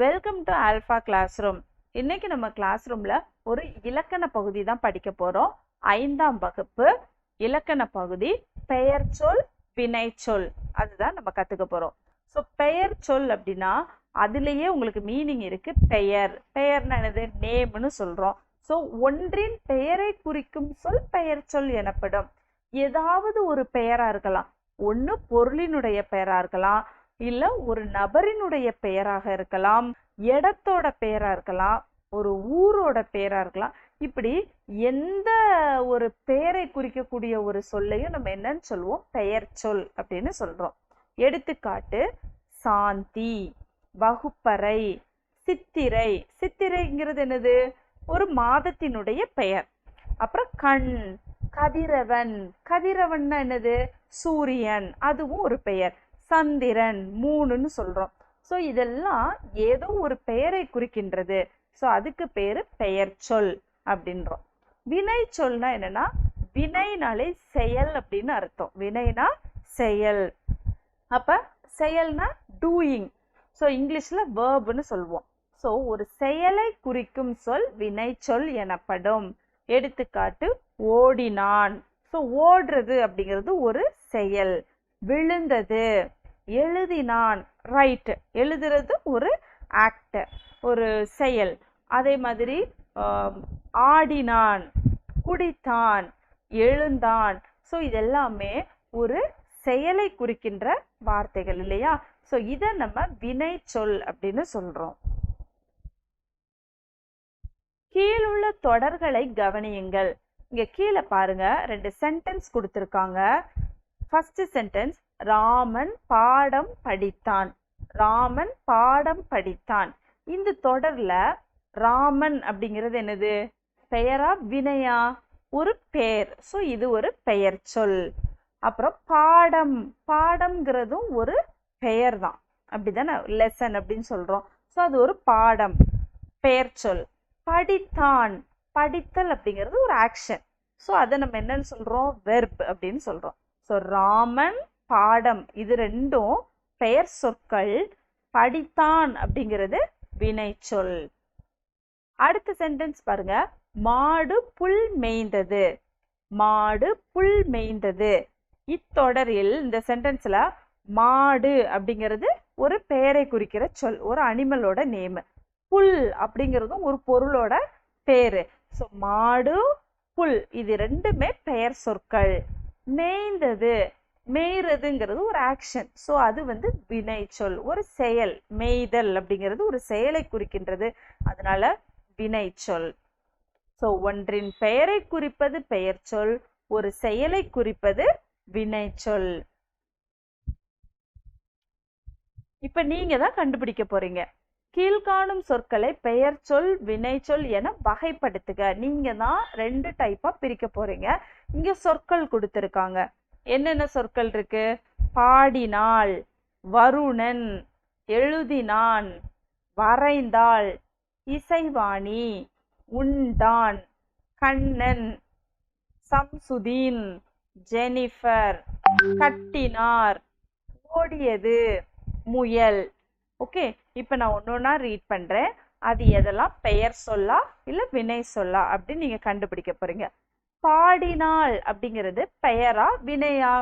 Welcome to Alpha class room இன்னைக்கு நம்ம class ரூமில் ஒரு இலக்கண பகுதி தான் படிக்க போகிறோம் ஐந்தாம் வகுப்பு இலக்கண பகுதி பெயர் சொல் வினை சொல். அதுதான் நம்ம கற்றுக்க போகிறோம் ஸோ பெயர் சொல் அப்படின்னா அதுலேயே உங்களுக்கு மீனிங் இருக்குது பெயர். பெயர்னு என்னது? நேம்னு சொல்கிறோம் ஸோ ஒன்றின் பெயரை குறிக்கும் சொல் பெயர் சொல் எனப்படும். ஏதாவது ஒரு பெயராக இருக்கலாம். ஒன்று பொருளினுடைய பெயராக இருக்கலாம். இல்ல ஒரு நபரினுடைய பெயராக இருக்கலாம் இடத்தோட பெயரா இருக்கலாம் ஒரு ஊரோட பெயரா இருக்கலாம். இப்படி எந்த ஒரு பெயரை குறிக்கக்கூடிய ஒரு சொல்லையும் நம்ம என்னன்னு சொல்லுவோம்? பெயர் சொல் அப்படின்னு சொல்றோம். எடுத்துக்காட்டு சாந்தி வகுப்பறை சித்திரை. சித்திரைங்கிறது என்னது? ஒரு மாதத்தினுடைய பெயர். அப்புறம் கண் கதிரவன். கதிரவன்னா என்னது? சூரியன். அதுவும் ஒரு பெயர். சந்திரன் மூணுன்னு சொல்றோம். ஸோ இதெல்லாம் ஏதோ ஒரு பெயரை குறிக்கின்றது. ஸோ அதுக்கு பேர் பெயர் சொல் அப்படின்றோம். வினை சொல்னா என்னன்னா வினைனாலே செயல் அப்படின்னு அர்த்தம். வினைனா செயல். அப்ப செயல்னா டூயிங் ஸோ இங்கிலீஷில் வேர்புன்னு சொல்லுவோம் ஸோ ஒரு செயலை குறிக்கும் சொல் வினை சொல் எனப்படும். எடுத்துக்காட்டு ஓடினான். ஸோ ஓடுறது அப்படிங்கிறது ஒரு செயல். விழுந்தது. எழுதினான். ரைட்டு எழுதுறது ஒரு ஆக்ட் ஒரு செயல். அதே மாதிரி ஆடினான் குடித்தான் எழுந்தான். ஸோ இதெல்லாமே ஒரு செயலை குறிக்கின்ற வார்த்தைகள் இல்லையா? ஸோ இதை நம்ம வினை சொல் அப்படின்னு சொல்கிறோம் கீழுள்ள தொடர்களை கவனியுங்கள். இங்கே கீழே பாருங்க ரெண்டு சென்டென்ஸ் கொடுத்துருக்காங்க. ஃபர்ஸ்ட் சென்டென்ஸ் ராமன் பாடம் படித்தான். ராமன் பாடம் படித்தான். இந்த தொடர்ல ராமன் அப்படிங்கிறது என்னது? பெயரா? வினையா? ஒரு பெயர் ஸோ இது ஒரு பெயர் சொல். அப்புறம் பாடம். பாடம்ங்கிறதும் ஒரு பெயர் தான். அப்படிதானே? லெசன் அப்படின்னு சொல்றோம். ஸோ அது ஒரு பாடம். பெயர் சொல். படித்தான். படித்தல் அப்படிங்கிறது ஒரு ஆக்ஷன் ஸோ அதை நம்ம என்னன்னு சொல்றோம்? வெர்ப் அப்படின்னு சொல்றோம். ஸோ ராமன் பாடம். இது ரெண்டும் பெயர் சொற்கள். படித்தான் அப்படிங்கிறது வினை சொல். அடுத்த சென்டென்ஸ் பாருங்க. மாடு புல் மேய்ந்தது. மாடு புல் மேய்ந்தது. இத்தொடரில் இந்த சென்டென்ஸில் மாடு அப்படிங்கிறது ஒரு பெயரை குறிக்கிற சொல் ஒரு அனிமலோட நேம் புல் அப்படிங்கிறதும் ஒரு பொருளோட பேர். ஸோ மாடு புல் இது ரெண்டுமே பெயர் சொற்கள். மேய்ந்தது. மேய்றதுங்கிறது ஒரு ஆக்ஷன் ஸோ அது வந்து வினை சொல். ஒரு செயல் மேய்தல் அப்படிங்கிறது ஒரு செயலை குறிக்கின்றது. அதனால வினை சொல். ஸோ ஒன்றின் பெயரை குறிப்பது பெயர் சொல். ஒரு செயலை குறிப்பது வினை சொல். இப்ப நீங்க தான் கண்டுபிடிக்க போறீங்க. கீழ்காணும் சொற்களை பெயர் சொல் வினை சொல் என வகைப்படுத்துக. நீங்க தான் ரெண்டு டைப்பா பிரிக்க போறீங்க. இங்க சொற்கள் கொடுத்துருக்காங்க. என்னென்ன சொற்கள் இருக்கு? பாடினாள் வருணன் எழுதினான் வரைந்தாள் இசைவாணி உண்டான் கண்ணன் சம்சுதீன் ஜெனிஃபர் கட்டினார் ஓடியது முயல். ஓகே இப்போ நான் ஒன்று ஒன்றா ரீட் பண்ணுறேன் அது எதெல்லாம்? பெயர் சொல்லா இல்லை வினை சொல்லா அப்படின்னு நீங்கள் கண்டுபிடிக்க போகிறீங்க பாடினாள் அப்படிங்கிறது பெயரா வினையா?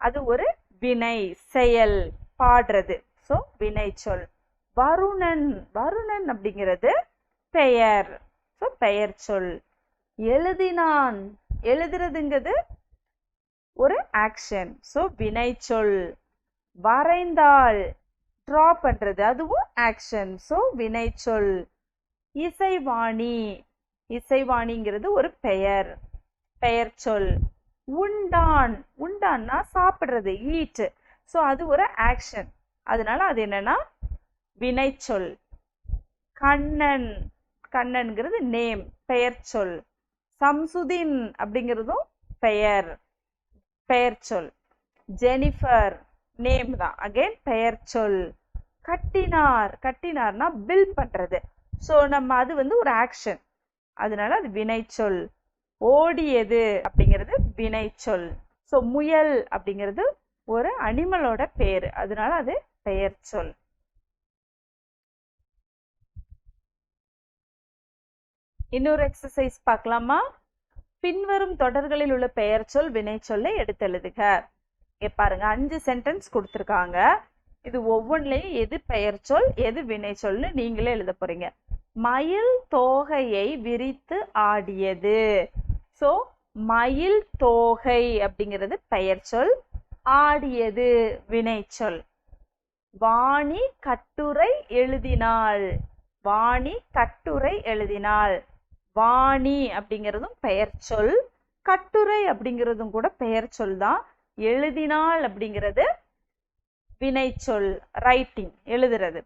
அது ஒரு வினை செயல் பாடுறது. ஸோ வினை சொல். வருணன் வருணன் அப்படிங்கிறது பெயர். ஸோ பெயர் சொல். எழுதினான். எழுதுறதுங்கிறது ஒரு ஆக்ஷன் ஸோ வினை சொல். வரைந்தாள். ட்ரா பண்ணுறது அதுவும் ஆக்ஷன் ஸோ வினை சொல். இசைவாணி. இசைவாணிங்கிறது ஒரு பெயர். பெயர் சொல். உண்டான். உண்டான்னா சாப்பிட்றது ஈட்டு ஸோ அது ஒரு ஆக்ஷன் அதனால அது என்னன்னா வினைச்சொல் கண்ணன். கண்ணன்கிறது நேம் பெயர் சொல். சம்சுதீன் அப்படிங்கிறதும் பெயர். பெயர் சொல். ஜெனிஃபர் நேம் தான். அகைன் பெயர் சொல். கட்டினார். கட்டினார்னா பில் பண்ணுறது ஸோ நம்ம அது வந்து ஒரு ஆக்ஷன் அதனால அது வினைச்சொல். ஓடியது அப்படிங்கிறது வினைச்சொல். ஸோ முயல் அப்படிங்கிறது ஒரு அனிமலோட பேர். அதனால அது பெயர் சொல் இன்னொரு எக்ஸசைஸ் பார்க்கலாமா? பின்வரும் தொடர்களில் உள்ள பெயர் சொல் வினைச்சொல்லை எடுத்தெழுதுக. இங்கே பாருங்க அஞ்சு சென்டென்ஸ் கொடுத்துருக்காங்க. இது ஒவ்வொன்றிலையும் எது பெயர் சொல் எது வினை சொல்னு நீங்களே எழுத போறீங்க. மயில் தோகையை விரித்து ஆடியது. ஸோ மயில் தோகை அப்படிங்கிறது பெயர் சொல் ஆடியது வினை சொல். வாணி கட்டுரை எழுதினாள் வாணி கட்டுரை எழுதினாள். வாணி அப்படிங்கிறதும் பெயர் சொல் கட்டுரை அப்படிங்கிறதும் கூட பெயர் சொல் தான். எழுதினாள் அப்படிங்கிறது வினைச்சொல் ரைட்டிங் எழுதுறது.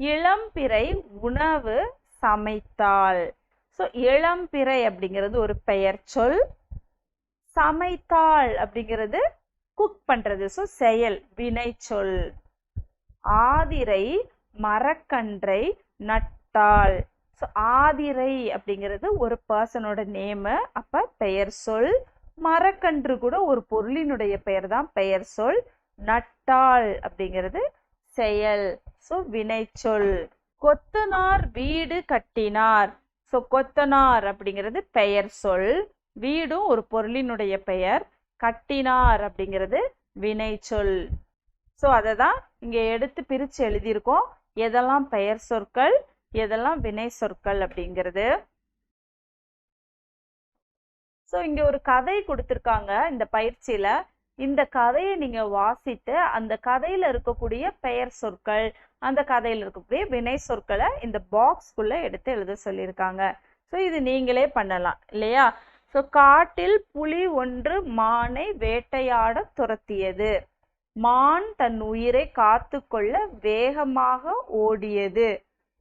இளம்பிறை உணவு சமைத்தாள். ஸோ இளம்பிறை அப்படிங்கிறது ஒரு பெயர். சொல் சமைத்தாள் அப்படிங்கிறது குக் பண்ணுறது ஸோ செயல் வினைச்சொல். ஆதிரை மரக்கன்றை நட்டாள். ஸோ ஆதிரை அப்படிங்கிறது ஒரு பர்சனோட நேமு அப்போ பெயர் சொல். மரக்கன்று கூட ஒரு பொருளினுடைய பெயர் தான் பெயர் சொல். நட்டாள் அப்படிங்கிறது செயல். ஸோ வினைச்சொல். கொத்தனார் வீடு கட்டினார். ஸோ கொத்தனார் அப்படிங்கிறது பெயர் சொல். வீடும் ஒரு பொருளினுடைய பெயர். கட்டினார் அப்படிங்கிறது வினைச்சொல். ஸோ அதை தான் இங்கே எடுத்து பிரித்து எழுதியிருக்கோம். எதெல்லாம் பெயர் சொற்கள் எதெல்லாம் வினை சொற்கள் அப்படிங்கிறது. ஸோ இங்கே ஒரு கதை கொடுத்துருக்காங்க இந்த பயிற்சியில். இந்த கதையை நீங்கள் வாசித்து அந்த கதையில் இருக்கக்கூடிய பெயர் சொற்கள் அந்த கதையில் இருக்கக்கூடிய வினை சொற்களை இந்த பாக்ஸ்குள்ளே எடுத்து எழுத சொல்லியிருக்காங்க. ஸோ இது நீங்களே பண்ணலாம் இல்லையா? ஸோ காட்டில் புலி ஒன்று மானை வேட்டையாட துரத்தியது. மான் தன் உயிரை காத்து கொள்ள வேகமாக ஓடியது.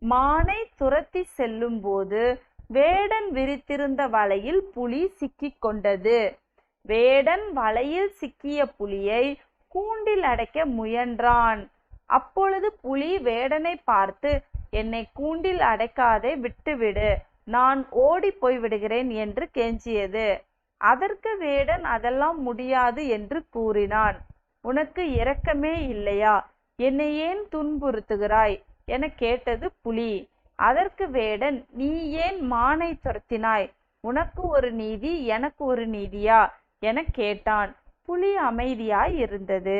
மானை துரத்தி செல்லும் போது வேடன் விரித்திருந்த வலையில் புலி சிக்கிக்கொண்டது கொண்டது. வேடன் வலையில் சிக்கிய புலியை கூண்டில் அடைக்க முயன்றான். அப்பொழுது புலி வேடனை பார்த்து என்னை கூண்டில் அடைக்காதே விட்டுவிடு. நான் ஓடி போய் விடுகிறேன் என்று கெஞ்சியது. அதற்கு வேடன் அதெல்லாம் முடியாது என்று கூறினான். உனக்கு இரக்கமே இல்லையா? என்னை ஏன் துன்புறுத்துகிறாய்? என கேட்டது புலி. அதற்கு வேடன் நீ ஏன் மானை துரத்தினாய்? உனக்கு ஒரு நீதி எனக்கு ஒரு நீதியா? என கேட்டான். புலி அமைதியாய் இருந்தது.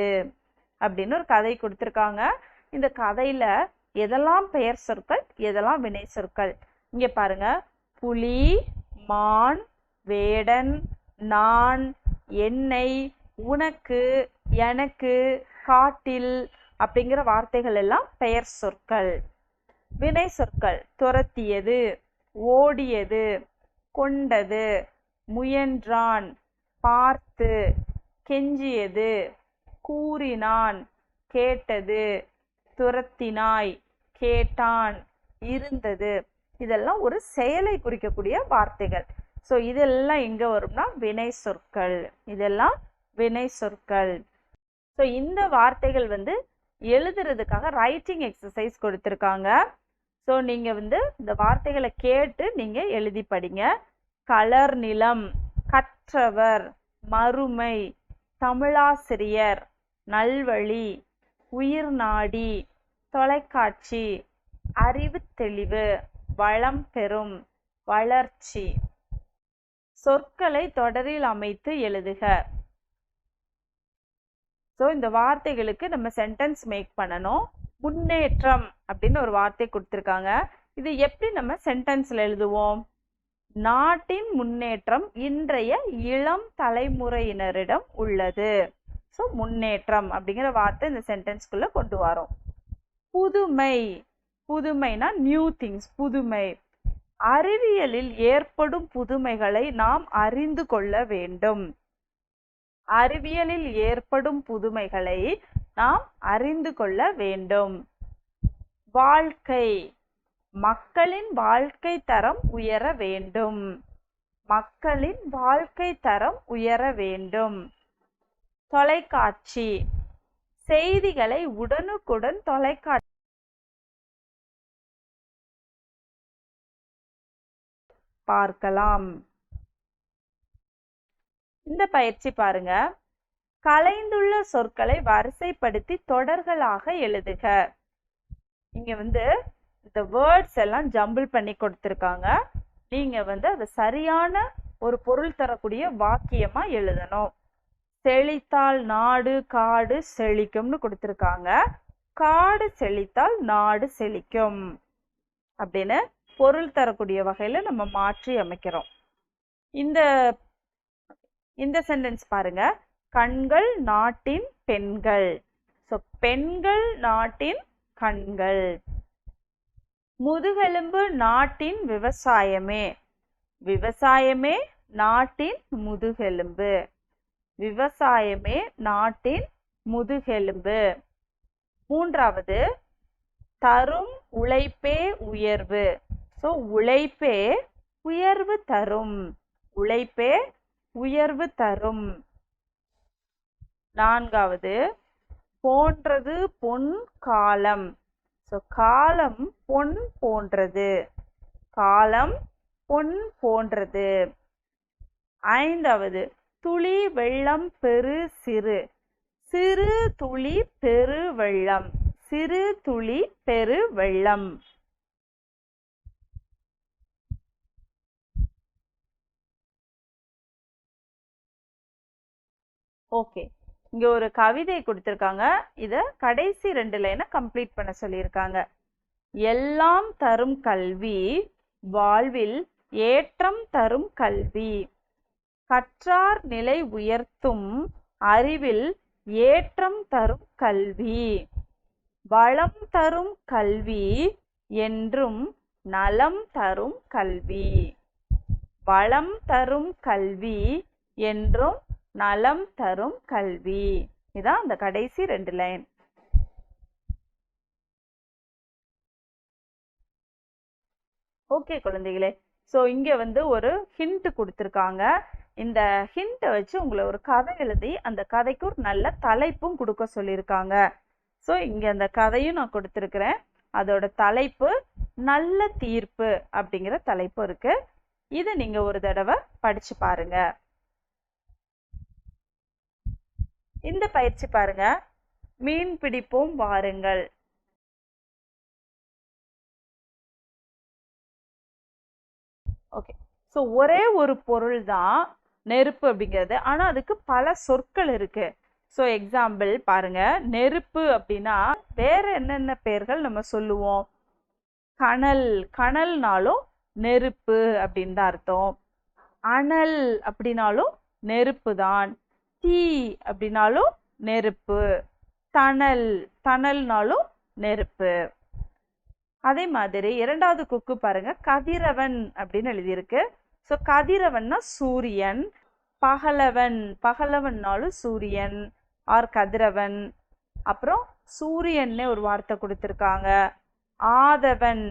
அப்படின்னு ஒரு கதை கொடுத்துருக்காங்க. இந்த கதையில எதெல்லாம் பெயர் சொற்கள் எதெல்லாம் வினை சொற்கள்? இங்க பாருங்க. புலி மான் வேடன் நான் என்னை உனக்கு எனக்கு காட்டில் அப்படிங்கிற வார்த்தைகள் எல்லாம் பெயர் சொற்கள். வினை சொற்கள். துரத்தியது ஓடியது கொண்டது முயன்றான். பார்த்து கெஞ்சியது. கூறினான் கேட்டது துரத்தினாய் கேட்டான் இருந்தது. இதெல்லாம் ஒரு செயலை குறிக்கக்கூடிய வார்த்தைகள். ஸோ இதெல்லாம் எங்கே வரும்னா வினை சொற்கள். இதெல்லாம் வினை சொற்கள். ஸோ இந்த வார்த்தைகள் வந்து எழுதுறதுக்காக ரைட்டிங் எக்ஸசைஸ் கொடுத்துருக்காங்க. ஸோ நீங்கள் வந்து இந்த வார்த்தைகளை கேட்டு நீங்கள் எழுதி படிங்க. கலர் நிலம் கற்றவர். மறுமை. தமிழாசிரியர் நல்வழி உயிர் நாடி தொலைக்காட்சி அறிவு தெளிவு வளம் பெறும் வளர்ச்சி. சொற்களை தொடரில் அமைத்து எழுதுக. ஸோ இந்த வார்த்தைகளுக்கு நம்ம சென்டென்ஸ் மேக் பண்ணணும். முன்னேற்றம் அப்படின்னு ஒரு வார்த்தை கொடுத்துருக்காங்க. இது எப்படி நம்ம சென்டென்ஸில் எழுதுவோம்? நாட்டின் முன்னேற்றம் இன்றைய இளம் தலைமுறையினரிடம் உள்ளது. ஸோ முன்னேற்றம் அப்படிங்கிற வார்த்தை இந்த சென்டென்ஸ்குள்ளே கொண்டு வரோம். புதுமை. புதுமைனா நியூ திங்ஸ் புதுமை. அறிவியலில் ஏற்படும் புதுமைகளை நாம் அறிந்து கொள்ள வேண்டும். அறிவியலில் ஏற்படும் புதுமைகளை நாம் அறிந்து கொள்ள வேண்டும். வாழ்க்கை. மக்களின் வாழ்க்கை தரம் உயர வேண்டும். மக்களின் வாழ்க்கை தரம் உயர வேண்டும். தொலைக்காட்சி. செய்திகளை உடனுக்குடன் தொலைக்காட்சி. பார்க்கலாம். இந்த பயிற்சி பாருங்க. கலைந்துள்ள சொற்களை வரிசைப்படுத்தி தொடர்களாக எழுதுக. இங்க வந்து இந்த வேர்ட்ஸ் எல்லாம் ஜம்பிள் பண்ணி கொடுத்துருக்காங்க. நீங்கள் வந்து அதை சரியான ஒரு பொருள் தரக்கூடிய வாக்கியமாக எழுதணும். செழித்தால் நாடு காடு செழிக்கும்னு கொடுத்துருக்காங்க. காடு செழித்தால் நாடு செழிக்கும் அப்படின்னு பொருள் தரக்கூடிய வகையில் நம்ம மாற்றி அமைக்கிறோம். இந்த இந்த சென்டென்ஸ் பாருங்க. கண்கள் நாட்டின் பெண்கள். ஸோ பெண்கள் நாட்டின் கண்கள். முதுகெலும்பு நாட்டின் விவசாயமே. விவசாயமே நாட்டின் முதுகெலும்பு. விவசாயமே நாட்டின் முதுகெலும்பு. மூன்றாவது தரும் உழைப்பே உயர்வு. ஸோ உழைப்பே உயர்வு தரும். உழைப்பே உயர்வு தரும். நான்காவது போன்றது பொன் காலம். ஸோ காலம் பொன் போன்றது. காலம் பொன் போன்றது. ஐந்தாவது துளி வெள்ளம் பெரு சிறு. சிறு துளி பெரு வெள்ளம். சிறு துளி பெரு வெள்ளம். ஓகே இங்கே ஒரு கவிதை கொடுத்துருக்காங்க. இதை கடைசி ரெண்டு லைனை கம்ப்ளீட் பண்ண சொல்லியிருக்காங்க. எல்லாம் தரும் கல்வி வாழ்வில் ஏற்றம் தரும் கல்வி. கற்றார் நிலை உயர்த்தும் அறிவில் ஏற்றம் தரும் கல்வி. வளம் தரும் கல்வி என்றும் நலம் தரும் கல்வி. வளம் தரும் கல்வி என்றும் நலம் தரும் கல்வி. இதான் அந்த கடைசி ரெண்டு லைன். ஓகே குழந்தைகளே. ஸோ இங்கே வந்து ஒரு ஹிண்ட் கொடுத்துருக்காங்க. இந்த ஹிண்ட்டை வச்சு உங்களை ஒரு கதை எழுதி அந்த கதைக்கு ஒரு நல்ல தலைப்பும் கொடுக்க சொல்லியிருக்காங்க ஸோ இங்கே அந்த கதையும் நான் கொடுத்துருக்குறேன். அதோட தலைப்பு நல்ல தீர்ப்பு அப்படிங்கிற தலைப்பு இருக்குது இதை நீங்கள் ஒரு தடவை படித்து பாருங்கள் இந்த பயிற்சி பாருங்க. மீன் பிடிப்போம் வாருங்கள். ஓகே. ஸோ ஒரே ஒரு பொருள் தான் நெருப்பு அப்படிங்கிறது. ஆனால் அதுக்கு பல சொற்கள் இருக்கு. ஸோ எக்ஸாம்பிள் பாருங்க. நெருப்பு அப்படின்னா வேற என்னென்ன பெயர்கள் நம்ம சொல்லுவோம்? கணல் கணல்னாலும் நெருப்பு அப்படின்னு தான் அர்த்தம். அனல் அப்படின்னாலும் நெருப்பு தான். தீ அப்படின்னாலும் நெருப்பு தணல் தணல்னாலும் நெருப்பு. அதே மாதிரி இரண்டாவது குக்கு பாருங்க கதிரவன் அப்படின்னு எழுதியிருக்கு. ஸோ கதிரவன்னா சூரியன் பகலவன் பகலவன்னாலும் சூரியன் ஆர் கதிரவன். அப்புறம் சூரியன்னே ஒரு வார்த்தை கொடுத்துருக்காங்க. ஆதவன்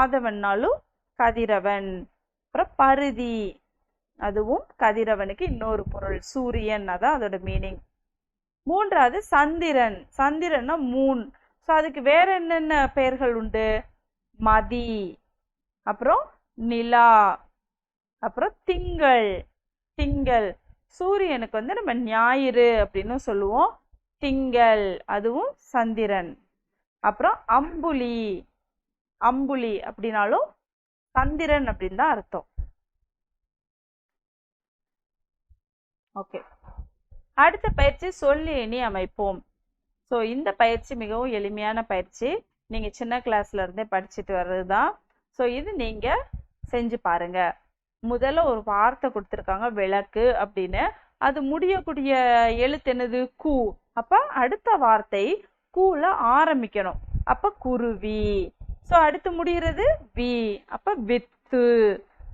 ஆதவன்னாலும் கதிரவன். அப்புறம் பருதி அதுவும் கதிரவனுக்கு இன்னொரு பொருள் சூரியன். அதான் அதோட மீனிங் மூன்றாவது சந்திரன். சந்திரன்னா மூன் ஸோ அதுக்கு வேற என்னென்ன பெயர்கள் உண்டு? மதி. அப்புறம் நிலா. அப்புறம் திங்கள். திங்கள். சூரியனுக்கு வந்து நம்ம ஞாயிறு அப்படின்னு சொல்லுவோம். திங்கள். அதுவும் சந்திரன். அப்புறம் அம்புலி. அம்புலி அப்படின்னாலும் சந்திரன் அப்படின்னு தான் அர்த்தம். ஓகே அடுத்த பயிற்சி சொல்லி இனி அமைப்போம். ஸோ இந்த பயிற்சி மிகவும் எளிமையான பயிற்சி. நீங்கள் சின்ன கிளாஸ்லேருந்தே படிச்சுட்டு வர்றது தான் ஸோ இது நீங்கள் செஞ்சு பாருங்க. முதல்ல ஒரு வார்த்தை கொடுத்துருக்காங்க விளக்கு அப்படின்னு. அது முடியக்கூடிய எழுத்து என்னது? கூ. அப்போ அடுத்த வார்த்தை கூல ஆரம்பிக்கணும். அப்போ குருவி. ஸோ அடுத்து முடிகிறது வி. அப்போ வித்து.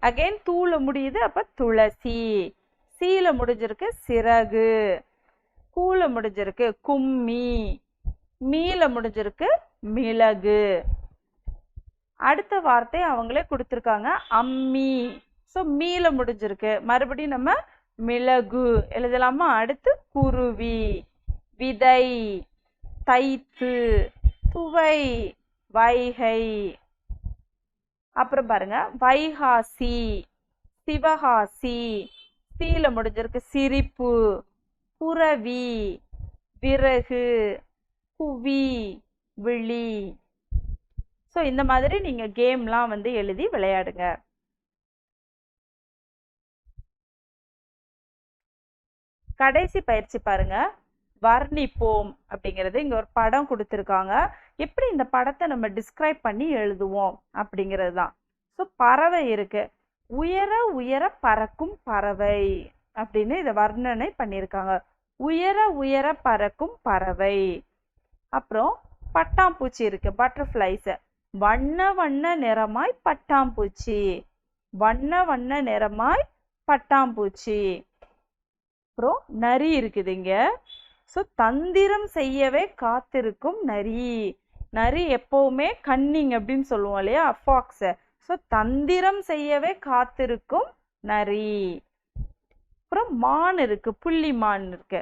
அகைன் தூள முடியுது அப்போ துளசி. சீல முடிஞ்சிருக்கு சிறகு. கூல முடிஞ்சிருக்கு கும்மி. மீல முடிஞ்சிருக்கு மிளகு. அடுத்த வார்த்தை அவங்களே கொடுத்துருக்காங்க அம்மி. ஸோ மீல முடிஞ்சிருக்கு. மறுபடியும் நம்ம மிளகு எழுதலாமா? அடுத்து குருவி விதை தைத்து துவை வைகை. அப்புறம் பாருங்க வைகாசி சிவகாசி. தீயில முடிஞ்சிருக்கு. சிரிப்பு புறவி விறகு குவி விழி. ஸோ இந்த மாதிரி நீங்கள் கேம்லாம் வந்து எழுதி விளையாடுங்க. கடைசி பயிற்சி பாருங்க. வர்ணிப்போம் அப்படிங்கிறது இங்கே ஒரு படம் கொடுத்துருக்காங்க. எப்படி இந்த படத்தை நம்ம டிஸ்கிரைப் பண்ணி எழுதுவோம் அப்படிங்கிறது தான். ஸோ பறவை இருக்குது உயர உயர பறக்கும் பறவை அப்படின்னு இதை வர்ணனை பண்ணியிருக்காங்க. உயர உயர பறக்கும் பறவை. அப்புறம் பட்டாம்பூச்சி இருக்கு பட்டர்ஃப்ளைஸ் வண்ண வண்ண நிறமாய் பட்டாம்பூச்சி. வண்ண வண்ண நிறமாய் பட்டாம்பூச்சி. அப்புறம் நரி இருக்குது இங்கே. ஸோ தந்திரம் செய்யவே காத்திருக்கும் நரி. நரி எப்போவுமே கன்னிங் அப்படின்னு சொல்லுவோம் இல்லையா? ஃபாக்ஸை ஸோ தந்திரம் செய்யவே காத்திருக்கும் நரி. அப்புறம் மான் இருக்கு புள்ளி மான் இருக்கு.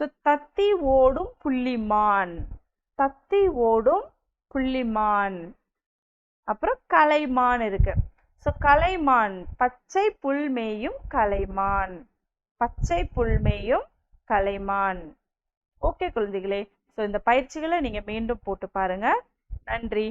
ஸோ தத்தி ஓடும் புள்ளிமான் தத்தி ஓடும் புள்ளிமான் அப்புறம் கலைமான் இருக்கு. ஸோ கலைமான் பச்சை புல் மேயும் கலைமான் பச்சை புல் மேயும் கலைமான் ஓகே குழந்தைகளே. ஸோ இந்த பயிற்சிகளை நீங்கள் மீண்டும் போட்டு பாருங்க. நன்றி.